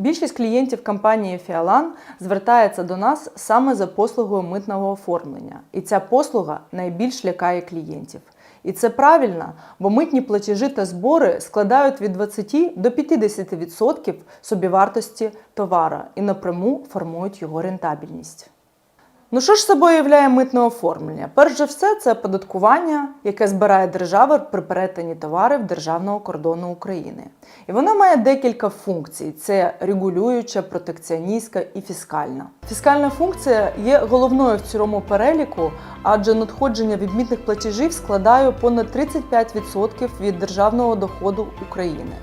Більшість клієнтів компанії Фіалан звертається до нас саме за послугою митного оформлення, і ця послуга найбільш лякає клієнтів. І це правильно, бо митні платежі та збори складають від 20 до 50% собівартості товара і напряму формують його рентабельність. Ну що ж собою являє митне оформлення? Перш за все, це оподаткування, яке збирає держава при перетині товарів державного кордону України. І воно має декілька функцій: це регулююча, протекціоністська і фіскальна. Фіскальна функція є головною в цьому переліку, адже надходження від митних платежів складає понад 35% від державного доходу України.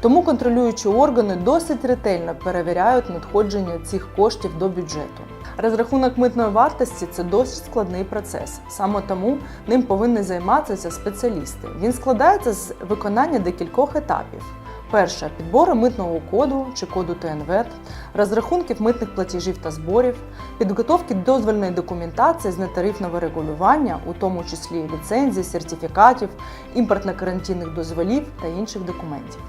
Тому контролюючі органи досить ретельно перевіряють надходження цих коштів до бюджету. Розрахунок митної вартості це досить складний процес. Саме тому ним повинні займатися спеціалісти. Він складається з виконання декількох етапів. Перше підбору митного коду чи коду ТНВ, розрахунків митних платежів та зборів, підготовки дозвільної документації з нетарифного регулювання, у тому числі ліцензій, сертифікатів, імпортно-карантинних дозволів та інших документів.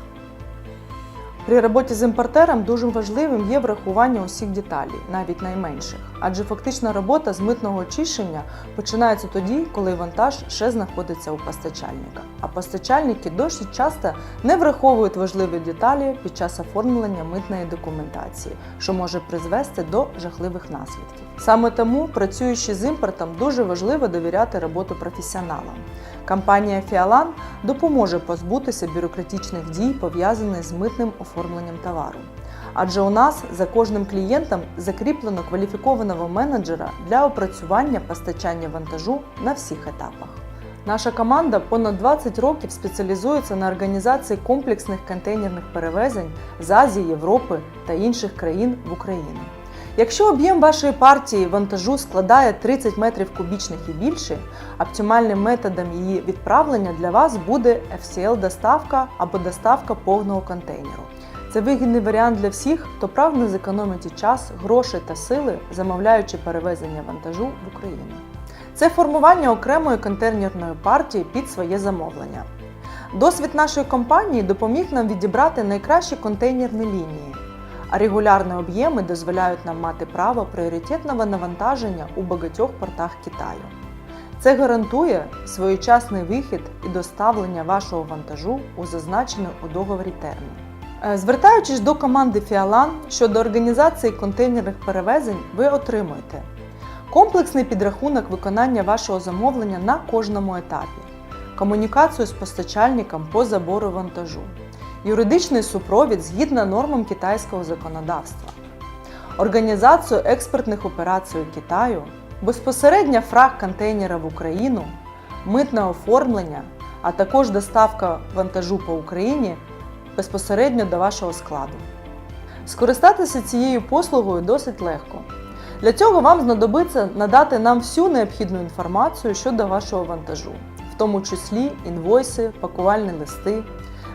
При роботі з імпортером дуже важливим є врахування усіх деталей, навіть найменших, адже фактична робота з митного очищення починається тоді, коли вантаж ще знаходиться у постачальника. А постачальники досить часто не враховують важливі деталі під час оформлення митної документації, що може призвести до жахливих наслідків. Саме тому, працюючи з імпортом, дуже важливо довіряти роботу професіоналам. Компанія Фіалан допоможе позбутися бюрократичних дій, пов'язаних з митним оформленням товару. Адже у нас за кожним клієнтом закріплено кваліфікованого менеджера для опрацювання постачання вантажу на всіх етапах. Наша команда понад 20 років спеціалізується на організації комплексних контейнерних перевезень з Азії, Європи та інших країн в Україну. Якщо об'єм вашої партії вантажу складає 30 метрів кубічних і більше, оптимальним методом її відправлення для вас буде FCL-доставка або доставка повного контейнеру. Це вигідний варіант для всіх, хто прагне зекономити час, гроші та сили, замовляючи перевезення вантажу в Україну. Це формування окремої контейнерної партії під своє замовлення. Досвід нашої компанії допоміг нам відібрати найкращі контейнерні лінії а регулярні об'єми дозволяють нам мати право пріоритетного навантаження у багатьох портах Китаю. Це гарантує своєчасний вихід і доставлення вашого вантажу у зазначений у договорі термін. Е, Звертаючись до команди Фіалан щодо організації контейнерних перевезень, ви отримуєте комплексний підрахунок виконання вашого замовлення на кожному етапі, комунікацію з постачальником по забору вантажу, юридичний супровід згідно нормам китайського законодавства, організацію експортних операцій у Китаю, безпосередня фраг контейнера в Україну, митне оформлення, а також доставка вантажу по Україні безпосередньо до вашого складу. Скористатися цією послугою досить легко. Для цього вам знадобиться надати нам всю необхідну інформацію щодо вашого вантажу, в тому числі інвойси, пакувальні листи.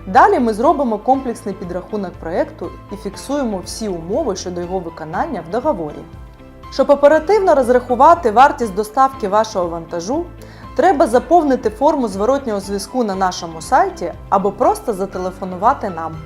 Далі ми зробимо комплексний підрахунок проєкту і фіксуємо всі умови щодо його виконання в договорі. Щоб оперативно розрахувати вартість доставки вашого вантажу, треба заповнити форму зворотнього зв'язку на нашому сайті або просто зателефонувати нам.